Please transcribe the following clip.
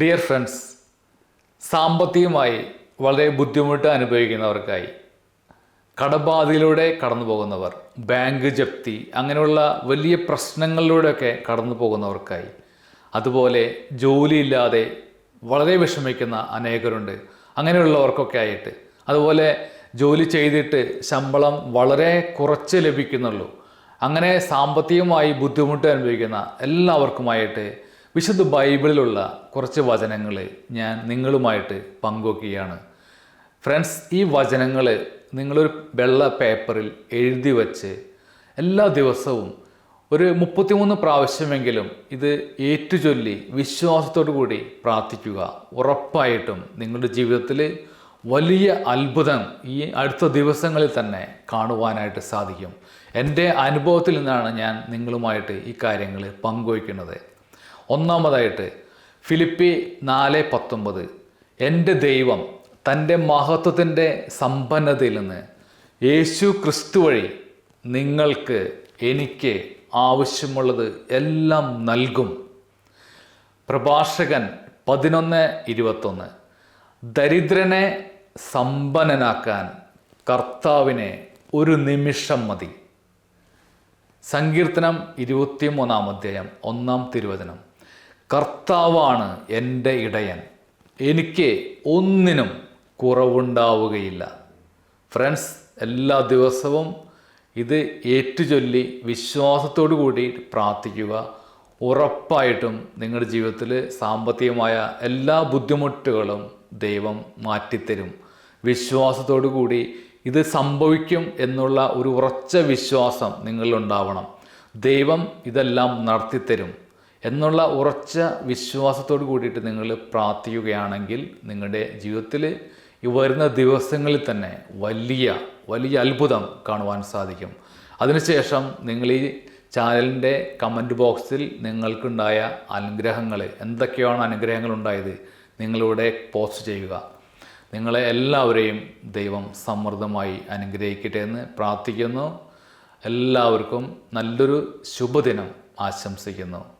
Dear friends സാമ്പത്തികമായി വളരെ ബുദ്ധിമുട്ട് അനുഭവിക്കുന്നവർക്കായി കടബാധയിലൂടെ കടന്നു പോകുന്നവർ ബാങ്ക് ജപ്തി അങ്ങനെയുള്ള വലിയ പ്രശ്നങ്ങളിലൂടെയൊക്കെ കടന്നു പോകുന്നവർക്കായി അതുപോലെ ജോലിയില്ലാതെ വളരെ വിഷമിക്കുന്ന അനേകരുണ്ട്. അങ്ങനെയുള്ളവർക്കൊക്കെ ആയിട്ട് അതുപോലെ ജോലി ചെയ്തിട്ട് ശമ്പളം വളരെ കുറച്ച് ലഭിക്കുന്നുള്ളൂ. അങ്ങനെ സാമ്പത്തികമായി ബുദ്ധിമുട്ട് അനുഭവിക്കുന്ന എല്ലാവർക്കുമായിട്ട് വിശുദ്ധ ബൈബിളിലുള്ള കുറച്ച് വചനങ്ങൾ ഞാൻ നിങ്ങളുമായിട്ട് പങ്കുവയ്ക്കുകയാണ് ഫ്രണ്ട്സ് ഈ വചനങ്ങൾ നിങ്ങളൊരു വെള്ള പേപ്പറിൽ എഴുതി വച്ച് എല്ലാ ദിവസവും ഒരു മുപ്പത്തിമൂന്ന് പ്രാവശ്യമെങ്കിലും ഇത് ഏറ്റുചൊല്ലി വിശ്വാസത്തോടു കൂടി പ്രാർത്ഥിക്കുക. ഉറപ്പായിട്ടും നിങ്ങളുടെ ജീവിതത്തിൽ വലിയ അത്ഭുതം ഈ അടുത്ത ദിവസങ്ങളിൽ തന്നെ കാണുവാനായിട്ട് സാധിക്കും. എന്റെ അനുഭവത്തിൽ നിന്നാണ് ഞാൻ നിങ്ങളുമായിട്ട് ഈ കാര്യങ്ങൾ പങ്കുവയ്ക്കുന്നത് ഒന്നാമതായിട്ട് ഫിലിപ്പി നാല് പത്തൊമ്പത്. എന്റെ ദൈവം തന്റെ മഹത്വത്തിന്റെ സമ്പന്നതയിൽ നിന്ന് യേശു ക്രിസ്തു വഴി നിങ്ങൾക്ക് എനിക്ക് ആവശ്യമുള്ളത് എല്ലാം നൽകും. പ്രഭാഷകൻ പതിനൊന്ന് ഇരുപത്തൊന്ന്. ദരിദ്രനെ സമ്പന്നനാക്കാൻ കർത്താവിനെ ഒരു നിമിഷം മതി. സങ്കീർത്തനം ഇരുപത്തിമൂന്നാം അധ്യായം ഒന്നാം തിരുവചനം. കർത്താവാണ് എന്റെ ഇടയൻ. എനിക്ക് ഒന്നിനും കുറവുണ്ടാവുകയില്ല. ഫ്രണ്ട്സ് എല്ലാ ദിവസവും ഇത് ഏറ്റുചൊല്ലി വിശ്വാസത്തോടു കൂടി പ്രാർത്ഥിക്കുക. ഉറപ്പായിട്ടും നിങ്ങളുടെ ജീവിതത്തിൽ സാമ്പത്തികമായ എല്ലാ ബുദ്ധിമുട്ടുകളും ദൈവം മാറ്റിത്തരും. വിശ്വാസത്തോടു കൂടി ഇത് സംഭവിക്കും എന്നുള്ള ഒരു ഉറച്ച വിശ്വാസം നിങ്ങളിലുണ്ടാവണം ദൈവം ഇതെല്ലാം നടത്തിത്തരും. എന്നുള്ള ഉറച്ച വിശ്വാസത്തോട് കൂടിയിട്ട് നിങ്ങൾ പ്രാർത്ഥിക്കുകയാണെങ്കിൽ നിങ്ങളുടെ ജീവിതത്തിൽ ഈ വരുന്ന ദിവസങ്ങളിൽ തന്നെ വലിയ വലിയ അത്ഭുതം കാണുവാൻ സാധിക്കും. അതിനുശേഷം നിങ്ങൾ ഈ ചാനലിന്റെ കമന്റ് ബോക്സിൽ നിങ്ങൾക്കുണ്ടായ അനുഗ്രഹങ്ങൾ എന്തൊക്കെയാണ് അനുഗ്രഹങ്ങൾ ഉണ്ടായത് നിങ്ങളിവിടെ പോസ്റ്റ് ചെയ്യുക. നിങ്ങളെ എല്ലാവരെയും ദൈവം സമൃദ്ധമായി അനുഗ്രഹിക്കട്ടെ എന്ന് പ്രാർത്ഥിക്കുന്നു. എല്ലാവർക്കും നല്ലൊരു ശുഭദിനം ആശംസിക്കുന്നു.